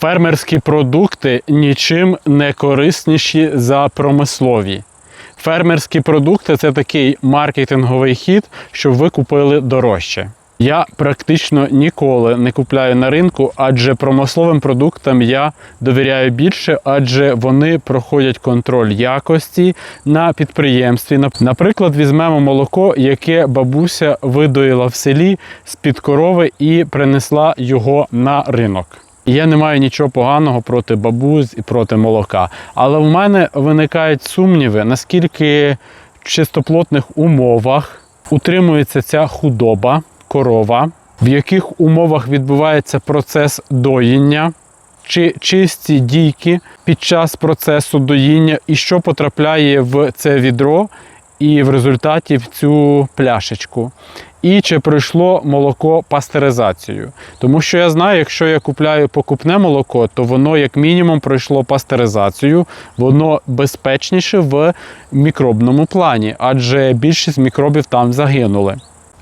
Фермерські продукти нічим не корисніші за промислові. Фермерські продукти це такий маркетинговий хід, щоб ви купили дорожче. Я практично ніколи не купляю на ринку, адже промисловим продуктам я довіряю більше, адже вони проходять контроль якості на підприємстві. Наприклад, візьмемо молоко, яке бабуся видоїла в селі з-під корови і принесла його на ринок. Я не маю нічого поганого проти бабусь і проти молока. Але в мене виникають сумніви, наскільки в чистоплотних умовах утримується ця худоба, корова, в яких умовах відбувається процес доїння, чи чисті дійки під час процесу доїння, і що потрапляє в це відро, і в результаті в цю пляшечку. І чи пройшло молоко пастеризацію. Тому що я знаю, якщо я купляю покупне молоко, то воно як мінімум пройшло пастеризацію, воно безпечніше в мікробному плані, адже більшість мікробів там загинули.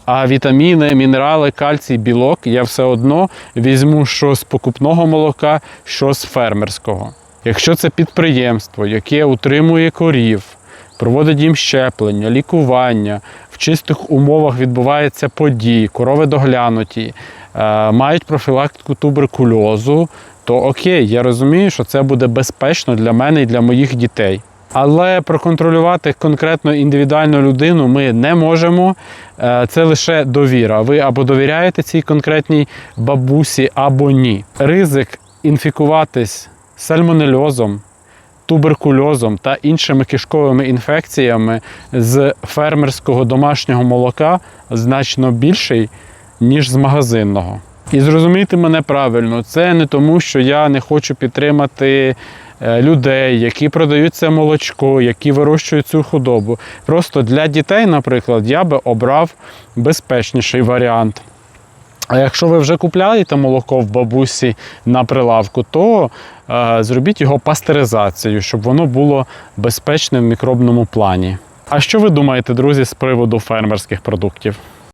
А вітаміни, мінерали, кальцій, білок я все одно візьму що з покупного молока, що з фермерського. Якщо це підприємство, яке утримує корів, проводить їм щеплення, лікування, в чистих умовах відбуваються події, корови доглянуті, е, мають профілактику туберкульозу, то окей, я розумію, що це буде безпечно для мене і для моїх дітей. Але проконтролювати конкретно індивідуальну людину ми не можемо. Е, Це лише довіра. Ви або довіряєте цій конкретній бабусі, або ні. Ризик інфікуватись сальмонельозом, туберкульозом та іншими кишковими інфекціями з фермерського домашнього молока значно більший, ніж з магазинного. І зрозумійте мене правильно, це не тому, що я не хочу підтримати е, людей, які продають це молочко, які вирощують цю худобу. Просто для дітей, наприклад, я би обрав безпечніший варіант. А якщо ви вже купляєте молоко в бабусі на прилавку, то е, зробіть його пастеризацією, щоб воно було безпечне в мікробному плані. А що ви думаєте, друзі, з приводу фермерських продуктів?